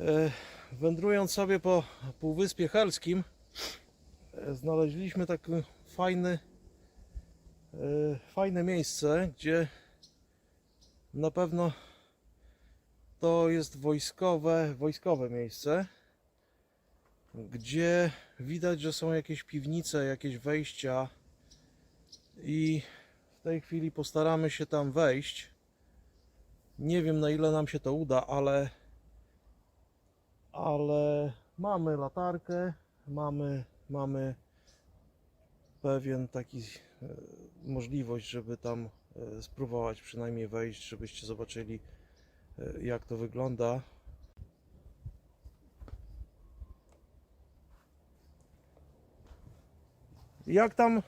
E, Wędrując sobie po Półwyspie Helskim, e, znaleźliśmy takie fajny, e, fajne miejsce, gdzie na pewno to jest wojskowe, wojskowe miejsce, gdzie widać, że są jakieś piwnice, jakieś wejścia i w tej chwili postaramy się tam wejść. Nie wiem na ile nam się to uda, ale ale mamy latarkę, mamy, mamy pewien taki e, możliwość, żeby tam e, spróbować przynajmniej wejść, żebyście zobaczyli e, jak to wygląda. Jak tam e,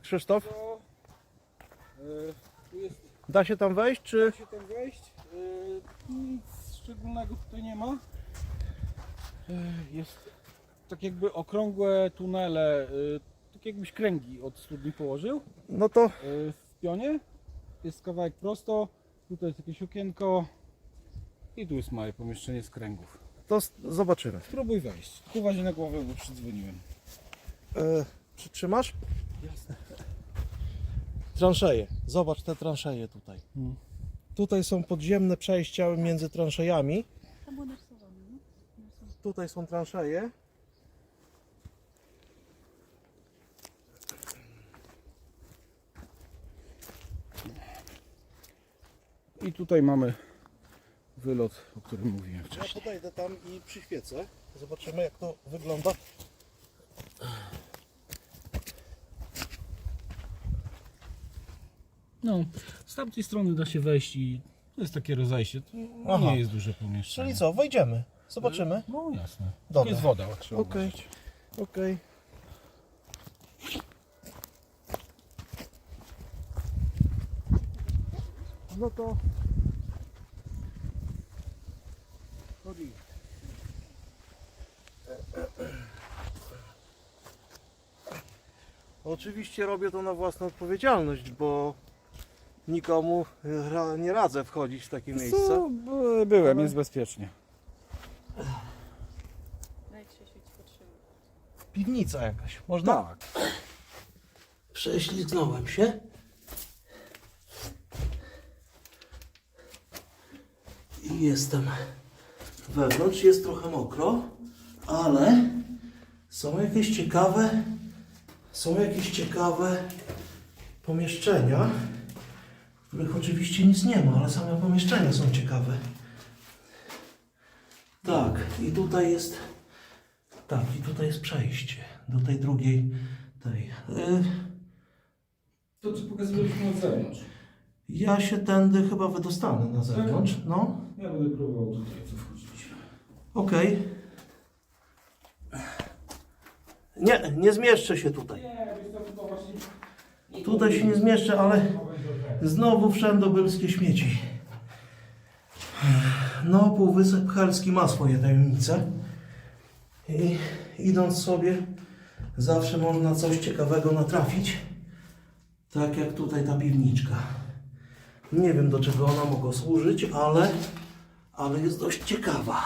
Krzysztof? E, tu jest, Da się tam wejść, czy da się tam wejść. E, szczególnego tutaj nie ma. E, jest tak jakby okrągłe tunele, e, tak jakbyś kręgi od studni położył no to e, w pionie. Jest kawałek prosto, tutaj jest jakieś okienko i tu jest małe pomieszczenie z kręgów. to zobaczymy. Spróbuj wejść. Się na głowę, bo przydzwoniłem. E, przytrzymasz? Jasne. Transzeje. Zobacz te transzeje tutaj. Hmm. Tutaj są podziemne przejścia między transzejami. Tam było narysowane? Tutaj są transzeje. I tutaj mamy wylot, o którym mówiłem Ja wcześniej. podejdę tam i przyświecę. Zobaczymy jak to wygląda. No, z tamtej strony da się wejść i to jest takie rozejście. To Aha. nie jest duże pomieszczenie. Czyli co, wejdziemy. Zobaczymy. No jasne. Dobra. Jest woda, trzeba Okej. uważać. Okej. No to chodzi. Oczywiście robię to na własną odpowiedzialność, bo nikomu ra- nie radzę wchodzić w takie miejsce. Co? Byłem, jest bezpiecznie. Daj Krzysiu ci potrzymać. Piwnica jakaś. Można? Tak. Prześlizgnąłem się. I jestem wewnątrz. Jest trochę mokro, ale są jakieś ciekawe, są jakieś ciekawe pomieszczenia, których oczywiście nic nie ma, ale same pomieszczenia są ciekawe. Tak, i tutaj jest, tak, i tutaj jest przejście do tej drugiej, tej. Y, To co pokazywaliśmy od zewnątrz. Ja się tędy chyba wydostanę na zewnątrz. No, Ja będę próbował tutaj, co wchodzić. okej. Nie, nie zmieszczę się tutaj. Nie, wiesz co, to właśnie... Tutaj się nie zmieszczę, ale znowu wszędobylskie śmieci. No, Półwysep Helski ma swoje tajemnice. I idąc sobie, zawsze można coś ciekawego natrafić. Tak jak tutaj ta piwniczka. Nie wiem do czego ona mogła służyć, ale, ale jest dość ciekawa.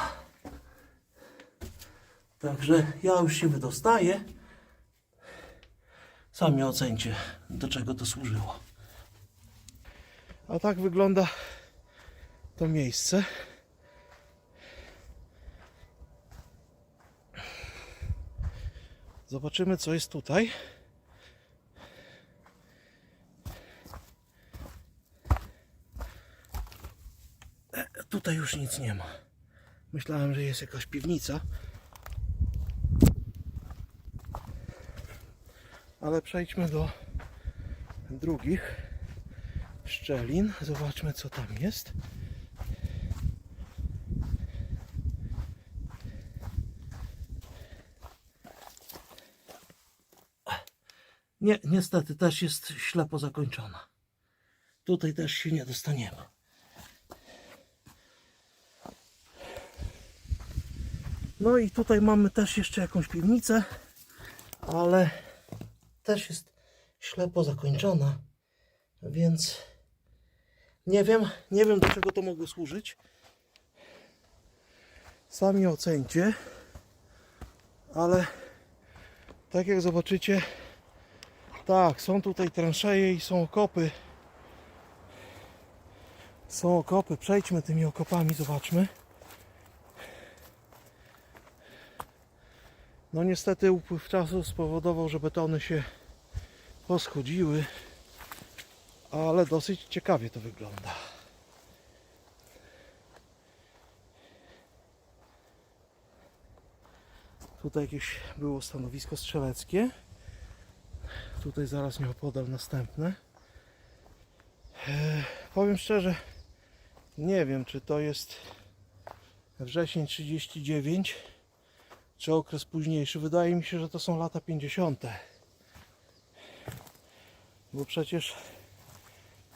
Także ja już się wydostaję. Sami ocencie, do czego to służyło. A tak wygląda to miejsce. Zobaczymy, co jest tutaj. E, Tutaj już nic nie ma. Myślałem, że jest jakaś piwnica. Ale przejdźmy do drugich szczelin. Zobaczmy, co tam jest. Nie, niestety też jest ślepo zakończona. Tutaj też się nie dostaniemy. No i tutaj mamy też jeszcze jakąś piwnicę, ale też jest ślepo zakończona, więc nie wiem, nie wiem do czego to mogło służyć. Sami ocencie. Ale tak jak zobaczycie, tak, są tutaj transzeje i są okopy. Są okopy, przejdźmy tymi okopami, zobaczmy. No niestety upływ czasu spowodował, że betony się poschodziły, ale dosyć ciekawie to wygląda. Tutaj jakieś było stanowisko strzeleckie. Tutaj zaraz nieopodal następne. Eee, powiem szczerze, nie wiem czy to jest wrzesień 39 czy okres późniejszy. Wydaje mi się, że to są lata 50. Bo przecież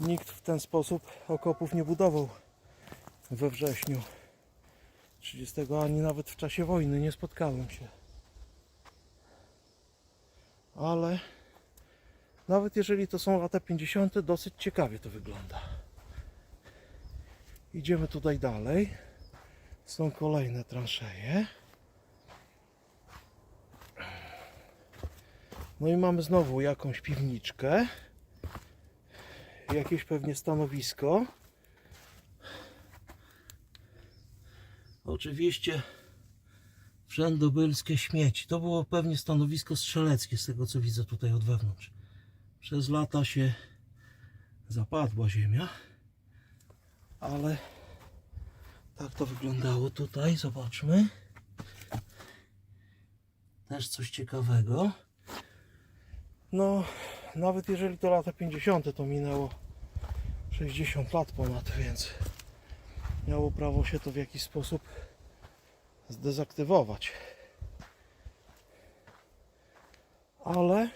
nikt w ten sposób okopów nie budował we wrześniu 30, ani nawet w czasie wojny nie spotkałem się. Ale nawet jeżeli to są lata 50, dosyć ciekawie to wygląda. Idziemy tutaj dalej. Są kolejne transzeje. No i mamy znowu jakąś piwniczkę. Jakieś pewnie stanowisko. Oczywiście wszędobylskie śmieci. To było pewnie stanowisko strzeleckie, z tego co widzę tutaj od wewnątrz. Przez lata się zapadła ziemia, ale tak to wyglądało tutaj. Zobaczmy. Też coś ciekawego. No, nawet jeżeli to lata 50, to minęło 60 lat ponad, więc miało prawo się to w jakiś sposób zdezaktywować. Ale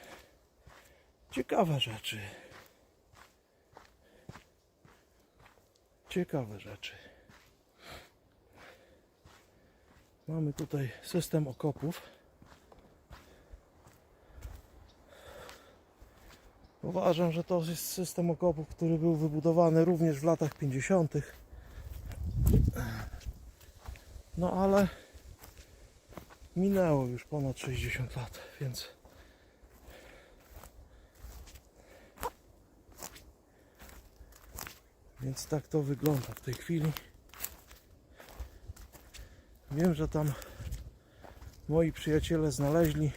ciekawe rzeczy. Ciekawe rzeczy. Mamy tutaj system okopów. Uważam, że to jest system okopów, który był wybudowany również w latach 50. No ale minęło już ponad 60 lat, więc więc tak to wygląda w tej chwili. Wiem, że tam moi przyjaciele znaleźli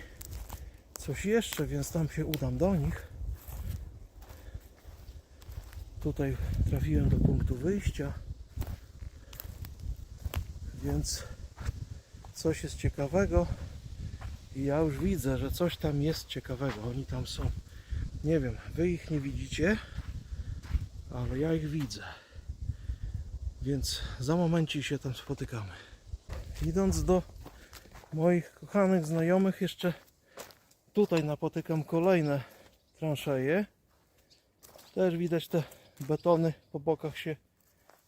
coś jeszcze, więc tam się udam do nich. Tutaj trafiłem do punktu wyjścia, więc coś jest ciekawego i ja już widzę, że coś tam jest ciekawego. Oni tam są. Nie wiem, wy ich nie widzicie, ale ja ich widzę. Więc za momencie się tam spotykamy. Idąc do moich kochanych znajomych, jeszcze tutaj napotykam kolejne transzeje. Też widać te betony po bokach się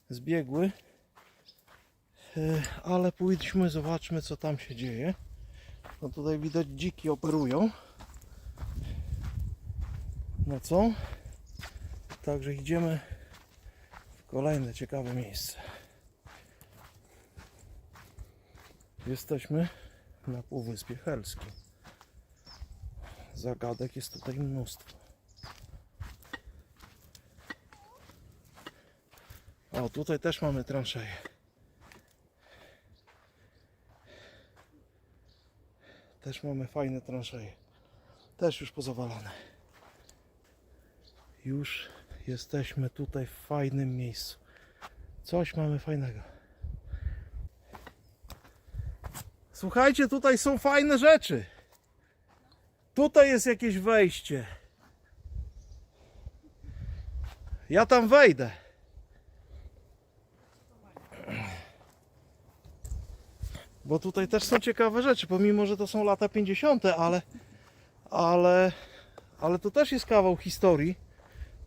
zbiegły. E, Ale pójdźmy, zobaczmy co tam się dzieje. No tutaj widać dziki operują. No co? Także idziemy w kolejne ciekawe miejsce. Jesteśmy na Półwyspie Helskim. Zagadek jest tutaj mnóstwo. O, tutaj też mamy transzeje. Też mamy fajne transzeje. Też już pozawalane. Już jesteśmy tutaj w fajnym miejscu. Coś mamy fajnego. Słuchajcie, tutaj są fajne rzeczy. Tutaj jest jakieś wejście. Ja tam wejdę. Bo tutaj też są ciekawe rzeczy, pomimo że to są lata 50., ale ale ale to też jest kawał historii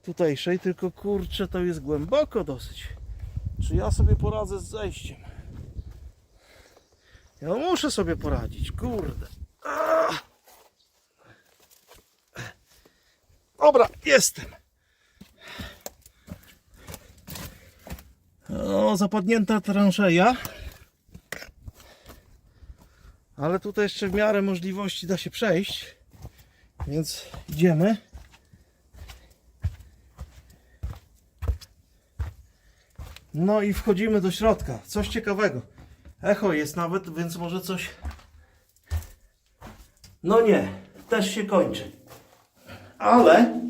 tutejszej, tylko kurczę, to jest głęboko dosyć. Czy ja sobie poradzę z zejściem? Ja muszę sobie poradzić, kurde. Dobra, jestem. O, zapadnięta transzeja. Ale tutaj jeszcze w miarę możliwości da się przejść. Więc idziemy. No i wchodzimy do środka. Coś ciekawego. Echo jest nawet, więc może coś. No nie, też się kończy. Ale.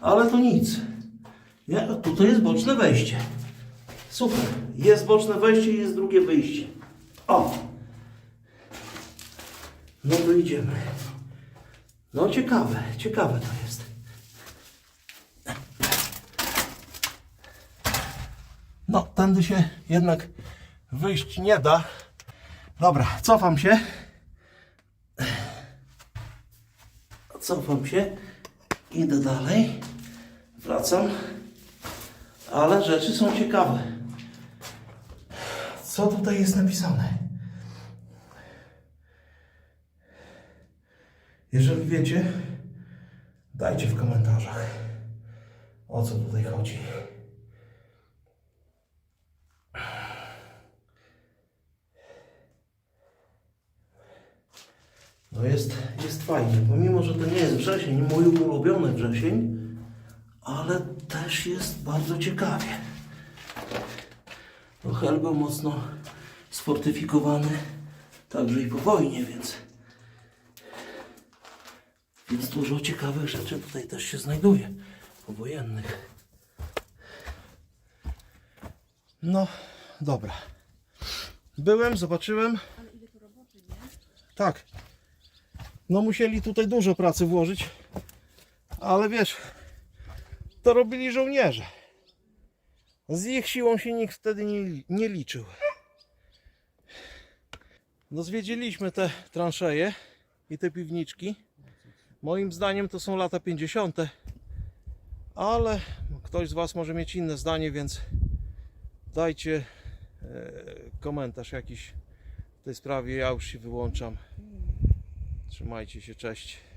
Ale to nic. Nie, tutaj jest boczne wejście. Super. Jest boczne wejście i jest drugie wyjście. O! No to idziemy. No ciekawe, ciekawe to jest. No, tędy się jednak wyjść nie da. Dobra, cofam się. Cofam się. Idę dalej. Wracam. Ale rzeczy są ciekawe. Co tutaj jest napisane? Jeżeli wiecie, dajcie w komentarzach, o co tutaj chodzi. No jest, jest fajnie, pomimo, że to nie jest wrzesień, mój ulubiony wrzesień, ale też jest bardzo ciekawie. No Helgo mocno sfortyfikowany, także i po wojnie, więc więc dużo ciekawych rzeczy tutaj też się znajduje, powojennych. No, dobra. Byłem, zobaczyłem. Ale ile to roboty, nie? Tak. No musieli tutaj dużo pracy włożyć. Ale wiesz, to robili żołnierze. Z ich siłą się nikt wtedy nie, nie liczył. No zwiedziliśmy te transzeje i te piwniczki. Moim zdaniem to są lata 50. Ale ktoś z Was może mieć inne zdanie, więc dajcie e, komentarz jakiś w tej sprawie. Ja już się wyłączam. Trzymajcie się, cześć.